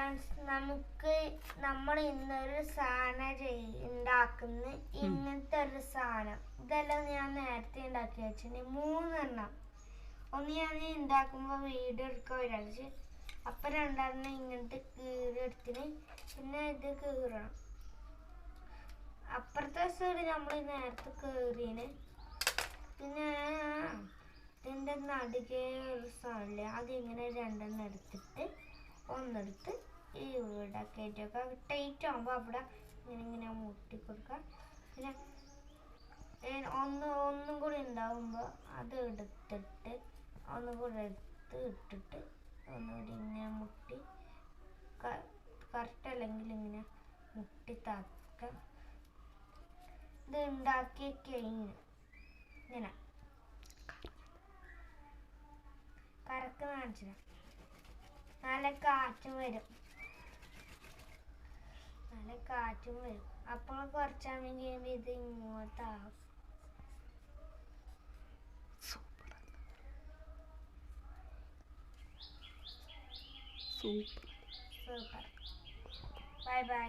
Friends നമുക്ക് നമ്മൾ ഇന്നൊരു സാധനം ഉണ്ടാക്കുന്ന ഇങ്ങനത്തെ ഒരു സാധനം. ഇതെല്ലാം ഞാൻ നേരത്തെ ഉണ്ടാക്കി വെച്ചിട്ടുണ്ട്. മൂന്നെണ്ണം. ഒന്ന് ഞാൻ ഉണ്ടാക്കുമ്പോൾ വീഡിയോ എടുക്കുക ഒരാഴ്ച അപ്പൊ രണ്ടെണ്ണം ഇങ്ങനത്തെ കീറെടുത്തിന് പിന്നെ ഇത് കീറണം. അപ്പുറത്തെ സൈഡ് നമ്മൾ നേരത്തെ കീറിന്. പിന്നെ ഇതിന്റെ നടുകേ ഒരു സാധനമില്ലേ അതിങ്ങനെ രണ്ടെണ്ണം എടുത്തിട്ട് ഒന്നെടുത്ത് ഇവിടെ കയറ്റി വെക്കുക. ടൈറ്റ് ആകുമ്പോൾ അവിടെ ഇങ്ങനെ ഇങ്ങനെ മുട്ടി കൊടുക്കുക പിന്നെ ഒന്ന് ഒന്നും കൂടി ഉണ്ടാകുമ്പോൾ അത് എടുത്തിട്ട് ഒന്നും കൂടി എടുത്ത് ഇട്ടിട്ട് ഒന്നുകൂടി ഇങ്ങനെ മുട്ടി കറക്റ്റ് അല്ലെങ്കിൽ ഇങ്ങനെ മുട്ടി താക്കുക ഇത് ഉണ്ടാക്കി കഴിഞ്ഞു ഇങ്ങനെ. കറക്ക് കാണിച്ചില്ല നല്ല കാറ്റും വരും. കാറ്റും വരും. അപ്പോൾ കുറച്ചാൽ കഴിയുമ്പോൾ ഇത് ഇങ്ങോട്ടാവും സൂപ്പർ. സൂപ്പർ. Bye bye.